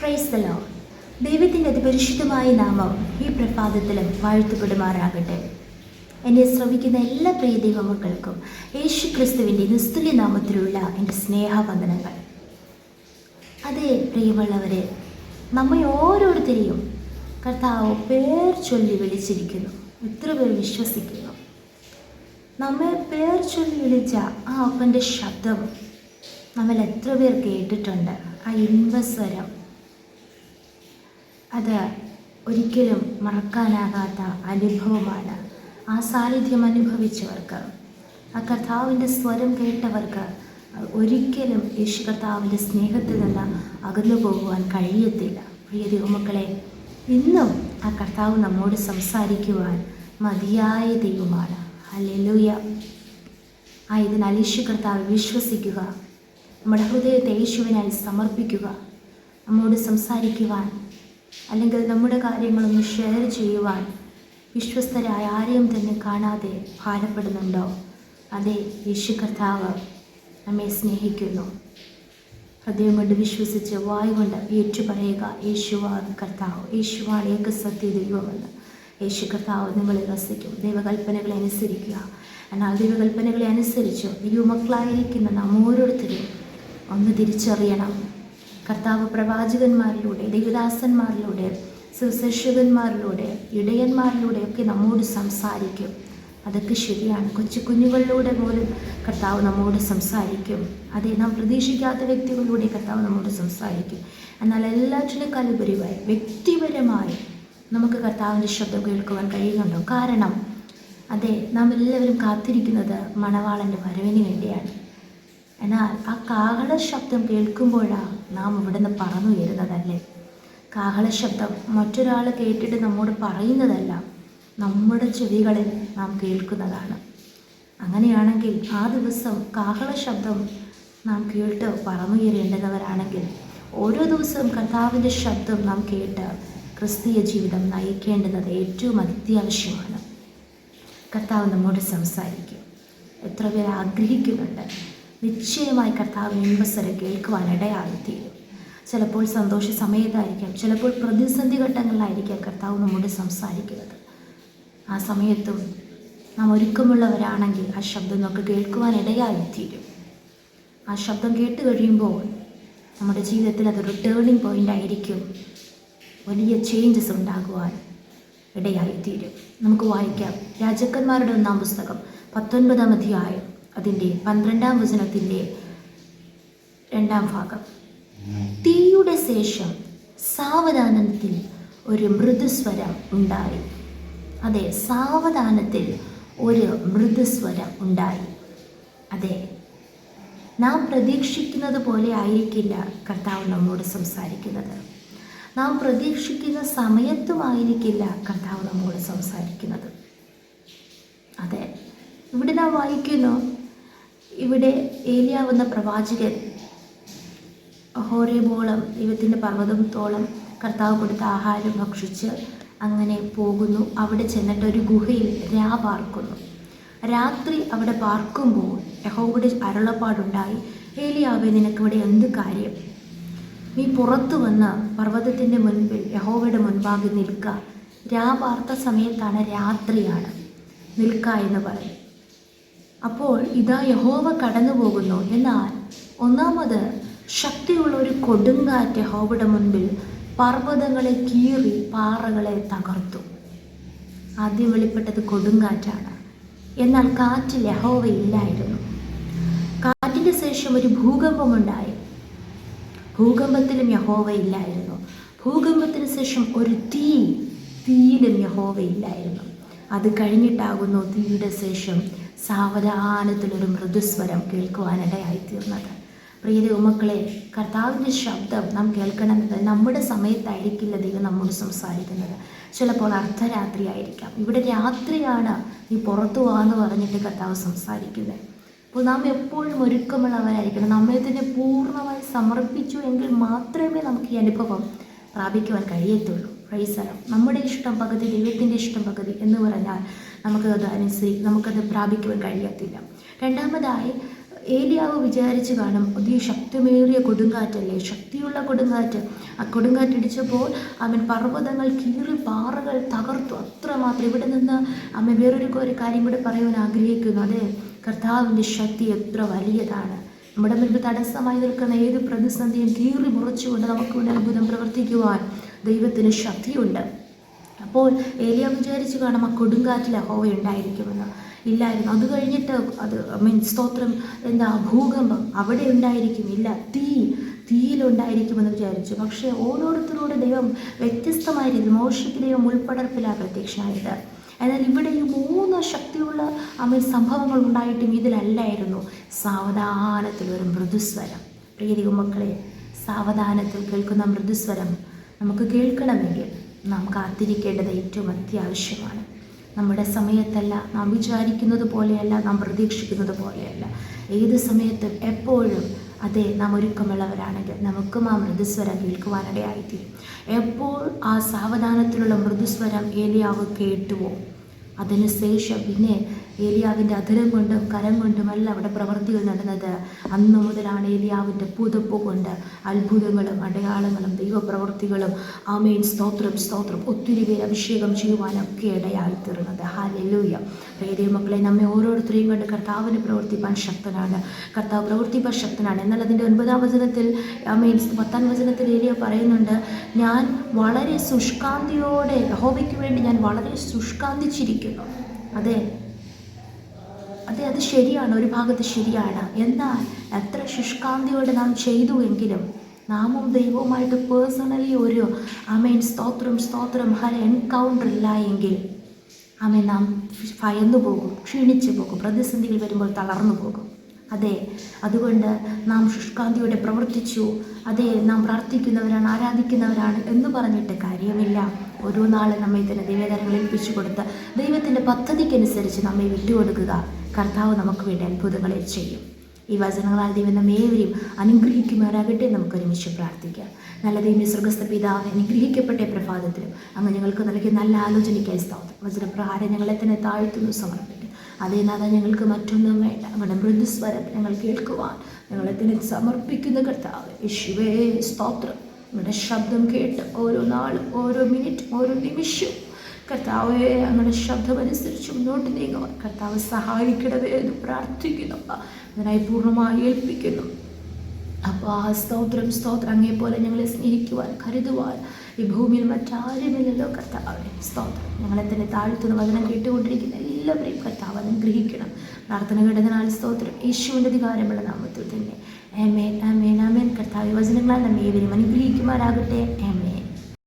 Price ദലോ ദൈവത്തിന്റെ അതിപരിശുദ്ധമായ നാമം ഈ പ്രഭാതത്തിലും വാഴ്ത്തപ്പെടുമാറാകട്ടെ. എന്നെ ശ്രമിക്കുന്ന എല്ലാ പ്രിയ ദൈവമക്കൾക്കും യേശു ക്രിസ്തുവിന്റെ നിസ്തുല്യ നാമത്തിലുള്ള എന്റെ സ്നേഹവന്ദനങ്ങൾ. അതെ പ്രിയമുള്ളവരെ നമ്മെ ഓരോരുത്തരെയും കർത്താവ് പേർ ചൊല്ലി വിളിച്ചിരിക്കുന്നു എത്ര പേർ വിശ്വസിക്കുന്നു. നമ്മെ പേർ ചൊല്ലി വിളിച്ച ആ അപ്പന്റെ ശബ്ദം നമ്മൾ എത്ര പേർ കേട്ടിട്ടുണ്ട്? ആ ഇൻവസ്വരം അത് ഒരിക്കലും മറക്കാനാകാത്ത അനുഭവമാണ്. ആ സാന്നിധ്യം അനുഭവിച്ചവർക്ക് ആ കർത്താവിന്റെ സ്വരം കേട്ടവർക്ക് ഒരിക്കലും യേശു കർത്താവിന്റെ സ്നേഹത്തിൽ നിന്ന് അകന്നു പോകുവാൻ കഴിയത്തില്ല. പ്രിയ ദൈവമക്കളെ ഇന്നും ആ കർത്താവ് നമ്മോട് സംസാരിക്കുവാൻ മതിയായ ദൈവമാണ്. അല്ലെലൂയ ആയതിനാൽ യേശു കർത്താവ് വിശ്വസിക്കുക നമ്മുടെ ഹൃദയത്തെ യേശുവിനായി സമർപ്പിക്കുക നമ്മോട് സംസാരിക്കുവാൻ അല്ലെങ്കിൽ നമ്മുടെ കാര്യങ്ങളൊന്ന് ഷെയർ ചെയ്യുവാൻ വിശ്വസ്തരായ ആരെയും തന്നെ കാണാതെ ഭാരപ്പെടുന്നുണ്ടോ? അതെ യേശു കർത്താവ് നമ്മെ സ്നേഹിക്കുന്നു. ഹൃദയം കൊണ്ട് വിശ്വസിച്ച് വായു കൊണ്ട് ഏറ്റു പറയുക യേശുവാണ് കർത്താവ് യേശുവാണ് ഏക സത്യ ദൈവമെന്ന്. യേശു കർത്താവ് നിങ്ങളെ വസിക്കും. ദൈവകൽപ്പനകളെ അനുസരിക്കുക. എന്നാൽ ദൈവകൽപ്പനകളെ അനുസരിച്ച് ദൈവമക്കളായിരിക്കുന്ന നാം ഓരോരുത്തരും ഒന്ന് തിരിച്ചറിയണം. കർത്താവ് പ്രവാചകന്മാരിലൂടെ ദേവദാസന്മാരിലൂടെ സുശേഷകന്മാരിലൂടെ ഇടയന്മാരിലൂടെ ഒക്കെ നമ്മോട് സംസാരിക്കും. അതൊക്കെ ശരിയാണ്. കൊച്ചു കുഞ്ഞുങ്ങളിലൂടെ പോലും കർത്താവ് നമ്മോട് സംസാരിക്കും. അതെ നാം പ്രതീക്ഷിക്കാത്ത വ്യക്തികളിലൂടെ കർത്താവ് നമ്മോട് സംസാരിക്കും. എന്നാൽ എല്ലാറ്റിനേക്കാൾ ഉപരിയായി വ്യക്തിപരമായി നമുക്ക് കർത്താവിന്റെ ശബ്ദം കേൾക്കുവാൻ കഴിയുന്നുണ്ടോ? കാരണം അതെ നാം എല്ലാവരും കാത്തിരിക്കുന്നത് മണവാളന്റെ വരവിന് വേണ്ടിയാണ്. എന്നാൽ ആ കാഹള ശബ്ദം കേൾക്കുമ്പോഴാണ് നാം ഇവിടുന്ന് പറന്നുയരുന്നതല്ലേ കാഹള ശബ്ദം മറ്റൊരാൾ കേട്ടിട്ട് നമ്മോട് പറയുന്നതല്ല നമ്മുടെ ചെവികളിൽ നാം കേൾക്കുന്നതാണ്. അങ്ങനെയാണെങ്കിൽ ആ ദിവസം കാഹള ശബ്ദം നാം കേട്ട് പറന്നുയരേണ്ടുന്നവരാണെങ്കിൽ ഓരോ ദിവസവും കർത്താവിന്റെ ശബ്ദം നാം കേട്ട് ക്രിസ്തീയ ജീവിതം നയിക്കേണ്ടത് ഏറ്റവും അത്യാവശ്യമാണ് കർത്താവ് നമ്മോട് സംസാരിക്കും. എത്ര പേർ ആഗ്രഹിക്കുന്നുണ്ട്. നിശ്ചയമായി കർത്താവ് ഇൻവസരം കേൾക്കുവാൻ ചിലപ്പോൾ സന്തോഷ സമയത്തായിരിക്കാം ചിലപ്പോൾ പ്രതിസന്ധി ഘട്ടങ്ങളിലായിരിക്കാം കർത്താവ് നമ്മോട് സംസാരിക്കുന്നത്. ആ സമയത്തും നാം ഒരുക്കമുള്ളവരാണെങ്കിൽ ആ ശബ്ദം നമുക്ക് കേൾക്കുവാൻ ഇടയായിത്തീരും. ആ ശബ്ദം കേട്ട് കഴിയുമ്പോൾ നമ്മുടെ ജീവിതത്തിൽ അതൊരു ടേണിംഗ് പോയിന്റ് ആയിരിക്കും. വലിയ ചേഞ്ചസ് ഉണ്ടാകുവാൻ ഇടയായിത്തീരും. നമുക്ക് വായിക്കാം രാജാക്കന്മാരുടെ ഒന്നാം പുസ്തകം പത്തൊൻപതാം അധ്യായം. അതിന്റെ പന്ത്രണ്ടാം വചനത്തിന്റെ രണ്ടാം ഭാഗം. തീയുടെ ശേഷം സാവധാനത്തിൽ ഒരു മൃദുസ്വരം ഉണ്ടായി. അതെ സാവധാനത്തിൽ ഒരു മൃദുസ്വരം ഉണ്ടായി. അതെ നാം പ്രതീക്ഷിക്കുന്നത് പോലെ ആയിരിക്കില്ല കർത്താവ് നമ്മോട് സംസാരിക്കുന്നത്. നാം പ്രതീക്ഷിക്കുന്ന സമയത്തുമായിരിക്കില്ല കർത്താവ് നമ്മോട് സംസാരിക്കുന്നത്. അതെ ഇവിടെ നാം വായിക്കുന്നു ഇവിടെ ഏലിയാവുന്ന പ്രവാചകൻ ഹോരേബോളം ദൈവത്തിന്റെ പർവതത്തോളം കർത്താവ് കൊടുത്ത ആഹാരം ഭക്ഷിച്ച് അങ്ങനെ പോകുന്നു. അവിടെ ചെന്നിട്ട് ഒരു ഗുഹയിൽ രാ പാർക്കുന്നു. രാത്രി അവിടെ പാർക്കുമ്പോൾ യഹോയുടെ അരുളപ്പാടുണ്ടായി ഏലിയാവെ നിനക്കിവിടെ എന്ത് കാര്യം? നീ പുറത്തു വന്ന് പർവതത്തിന്റെ മുൻപിൽ യഹോവയുടെ മുൻപാകെ നിൽക്കുക രാ പാർത്ത സമയത്താണ് രാത്രിയാണ്. നിൽക്കുക എന്ന് പറയും. അപ്പോൾ ഇതാ യഹോവ കടന്നു പോകുന്നു എന്നാൽ ഒന്നാമത് ശക്തിയുള്ള ഒരു കൊടുങ്കാറ്റ് യഹോവയുടെ മുൻപിൽ പർവതങ്ങളെ കീറി പാറകളെ തകർത്തു. ആദ്യം വെളിപ്പെട്ടത് കൊടുങ്കാറ്റാണ്. എന്നാൽ കാറ്റിൽ യഹോവയില്ലായിരുന്നു കാറ്റിന് ശേഷം ഒരു ഭൂകമ്പമുണ്ടായി ഭൂകമ്പത്തിലും യഹോവയില്ലായിരുന്നു ഭൂകമ്പത്തിന് ശേഷം ഒരു തീ തീയിലും യഹോവയില്ലായിരുന്നു അത് കഴിഞ്ഞിട്ടാകുന്നു തീയുടെ ശേഷം സാവധാനത്തിലൊരു മൃദുസ്വരം കേൾക്കുവാനിടയായി തീർന്നത് പ്രിയ ഉമക്കളെ കർത്താവിന്റെ ശബ്ദം നാം കേൾക്കണമെന്നത് നമ്മുടെ സമയത്തായിരിക്കില്ല ദൈവം നമ്മോട് സംസാരിക്കുന്നത്. ചിലപ്പോൾ അർദ്ധരാത്രി ആയിരിക്കാം. ഇവിടെ രാത്രിയാണ് നീ പുറത്തു പോകാമെന്ന് പറഞ്ഞിട്ട് കർത്താവ് സംസാരിക്കുന്നത് അപ്പോൾ നാം എപ്പോഴും ഒരുക്കമുള്ളവരായിരിക്കണം. നമ്മെ തന്നെ പൂർണമായി സമർപ്പിച്ചു എങ്കിൽ മാത്രമേ നമുക്ക് ഈ അനുഭവം പ്രാപിക്കുവാൻ കഴിയത്തുള്ളൂ. പ്രൈസലം നമ്മുടെ ഇഷ്ടം പകുതി ദൈവത്തിന്റെ ഇഷ്ടം പകുതി എന്ന് പറഞ്ഞാൽ നമുക്കത് അനുസരി നമുക്കത് പ്രാപിക്കുവാൻ കഴിയത്തില്ല. രണ്ടാമതായി ഏലിയാവ് വിചാരിച്ച് കാണും അതീ ശക്തിമേറിയ കൊടുങ്കാറ്റല്ലേ ശക്തിയുള്ള കൊടുങ്കാറ്റ്. ആ കൊടുങ്കാറ്റടിച്ചപ്പോൾ അവൻ പർവതങ്ങൾ കീറി പാറകൾ തകർത്തു. അത്രമാത്രം ഇവിടെ നിന്ന് അമ്മ വേറൊരു ഒരു കാര്യം കൂടെ പറയുവാൻ ആഗ്രഹിക്കുന്നു. അതെ കർത്താവിന്റെ ശക്തി എത്ര വലിയതാണ്. നമ്മുടെ മുൻപ് തടസ്സമായി നിൽക്കുന്ന ഏത് പ്രതിസന്ധിയും കീറി മുറിച്ചുകൊണ്ട് നമുക്ക് വേണ്ടി അത്ഭുതം പ്രവർത്തിക്കുവാൻ. ദൈവത്തിന് ശക്തിയുണ്ട്. അപ്പോൾ ഏലിയ വിചാരിച്ചു കാണാം ആ കൊടുങ്കാറ്റിൽ അഹോവ ഉണ്ടായിരിക്കുമെന്ന്. ഇല്ലായിരുന്നു. അത് കഴിഞ്ഞിട്ട് അത് മീൻ സ്തോത്രം എന്താ ഭൂകമ്പം അവിടെ ഉണ്ടായിരിക്കും. ഇല്ല തീ തീയിലുണ്ടായിരിക്കുമെന്ന് വിചാരിച്ചു. പക്ഷേ ഓരോരുത്തരോട് ദൈവം വ്യത്യസ്തമായ രീതിയിൽ മോശയ്ക്ക് ദൈവം ഉൾപ്പടർപ്പിലാണ് പ്രത്യക്ഷമായത് എന്നാൽ ഇവിടെ ഈ മൂന്ന് ശക്തിയുള്ള അമ്മ സംഭവങ്ങൾ ഉണ്ടായിട്ടും ഇതിലല്ലായിരുന്നു. സാവധാനത്തിൽ ഒരു മൃദുസ്വരം. പ്രിയ മക്കളെ സാവധാനത്തിൽ കേൾക്കുന്ന മൃദുസ്വരം നമുക്ക് കേൾക്കണമെങ്കിൽ നാം കാത്തിരിക്കേണ്ടത് ഏറ്റവും അത്യാവശ്യമാണ്. നമ്മുടെ സമയത്തല്ല നാം വിചാരിക്കുന്നത് പോലെയല്ല നാം പ്രതീക്ഷിക്കുന്നത് പോലെയല്ല. ഏത് സമയത്തും എപ്പോഴും അതെ നാം ഒരുക്കമുള്ളവരാണെങ്കിൽ നമുക്കും ആ മൃദുസ്വരം കേൾക്കുവാനിടയായിത്തീരും എപ്പോൾ ആ സാവധാനത്തിലുള്ള മൃദുസ്വരം ഏലിയാവ് കേട്ടുവോ? അതിനുശേഷം പിന്നെ ഏലിയാവിന്റെ അധരം കൊണ്ടും കരം കൊണ്ടുമല്ല അവിടെ പ്രവൃത്തികൾ നടന്നത്. അന്ന് മുതലാണ് ഏലിയാവിന്റെ പുതപ്പ് കൊണ്ട് അത്ഭുതങ്ങളും അടയാളങ്ങളും ദൈവപ്രവൃത്തികളും ആമേൻ സ്തോത്രം സ്തോത്രം ഒത്തിരി പേര് അഭിഷേകം ചെയ്യുവാനൊക്കെ ഇടയായി തീർന്നത് ഹാലൂയ പ്രിയ മക്കളെ നമ്മെ ഓരോരുത്തരെയും കണ്ട് കർത്താവിന് പ്രവർത്തിപ്പാൻ ശക്തനാണ്. കർത്താവ് പ്രവർത്തിപ്പാൻ ശക്തനാണ്. എന്നാൽ അതിന്റെ ഒൻപതാം വചനത്തിൽ ആമേൻ പത്താം വചനത്തിൽ ഏലിയ പറയുന്നുണ്ട് ഞാൻ വളരെ ശുഷ്കാന്തിയോടെ യഹോവയ്ക്ക് വേണ്ടി ഞാൻ വളരെ ശുഷ്കാന്തിച്ചിരിക്കുന്നു. അതെ അതെ അത് ശരിയാണ് ഒരു ഭാഗത്ത് ശരിയാണ്. എന്നാൽ എത്ര ശുഷ്കാന്തിയോടെ നാം ചെയ്തുവെങ്കിലും നാമും ദൈവവുമായിട്ട് പേഴ്സണലി ഒരു അമേൻ സ്തോത്രം സ്തോത്രം ഹല എൻകൗണ്ടർ ഇല്ല എങ്കിൽ അമേൻ നാം ഭയന്നു പോകും ക്ഷീണിച്ചു പോകും പ്രതിസന്ധികൾ വരുമ്പോൾ തളർന്നു പോകും. അതെ അതുകൊണ്ട് നാം ശുഷ്കാന്തിയോടെ പ്രവർത്തിച്ചു. അതെ നാം പ്രാർത്ഥിക്കുന്നവരാണ് ആരാധിക്കുന്നവരാണ് എന്ന് പറഞ്ഞിട്ട് കാര്യമില്ല. ഓരോ നാളും നമ്മെ തന്നെ ദൈവതരങ്ങൾ ഏൽപ്പിച്ചു കൊടുത്ത് ദൈവത്തിന്റെ പദ്ധതിക്കനുസരിച്ച് നമ്മെ വിട്ടുകൊടുക്കുക. കർത്താവ് നമുക്ക് വേണ്ടി അത്ഭുതങ്ങളെ ചെയ്യും. ഈ വചനങ്ങളാൽ ദൈവം നമ്മെ ഏവരെയും അനുഗ്രഹിക്കുമാറാകട്ടെ നമുക്ക് ഒരുമിച്ച് പ്രാർത്ഥിക്കാം. നല്ല ദൈവം സ്വർഗസ്ഥ പിതാവ് അനുഗ്രഹിക്കപ്പെട്ട പ്രഭാതത്തിലും അങ്ങ് ഞങ്ങൾക്ക് നൽകിയ നല്ല ആലോചനയ്ക്കായി സ്ഥാപനം വചനപ്രകാരം ഞങ്ങളെ തന്നെ താഴ്ത്തുന്നു സമർപ്പിക്കും അതേനാഥ ഞങ്ങൾക്ക് മറ്റൊന്നും വേണ്ട. അവിടെ മൃദുസ്വരം ഞങ്ങൾ കേൾക്കുവാൻ ഞങ്ങളെ തന്നെ സമർപ്പിക്കുന്ന കർത്താവ്. യേശുവേ സ്തോത്രം. നിങ്ങളുടെ ശബ്ദം കേട്ട് ഓരോ നാളും ഓരോ മിനിറ്റ് ഓരോ നിമിഷവും കർത്താവെ അങ്ങയുടെ ശബ്ദമനുസരിച്ച് മുന്നോട്ട് നീങ്ങുവാൻ കർത്താവ് സഹായിക്കണമേ എന്ന് പ്രാർത്ഥിക്കുന്നു അതിനായി പൂർണമായി ഏൽപ്പിക്കുന്നു. അപ്പോൾ ആ സ്തോത്രം സ്തോത്രം. അങ്ങേ പോലെ ഞങ്ങളെ സ്നേഹിക്കുവാൻ കരുതുവാൻ. ഈ ഭൂമിയിൽ മറ്റാരുമില്ലല്ലോ കർത്താവെ. സ്തോത്രം. ഞങ്ങളെ തന്നെ താഴ്ത്തുന്ന വചനം കേട്ടുകൊണ്ടിരിക്കുന്ന എല്ലാവരെയും കർത്താവ് അനുഗ്രഹിക്കണം. പ്രാർത്ഥന കേട്ടതിനാൽ സ്തോത്രം. യേശുവിന്റെ അധികാരമുള്ള നാമത്തിൽ തന്നെ. ഏമേൻ ആമേൻ ആമേൻ. കർത്താവ് വചനങ്ങളാൽ നമ്മെ ഏവരും അനുഗ്രഹിക്കുമാരാകട്ടെ ഏമേൻ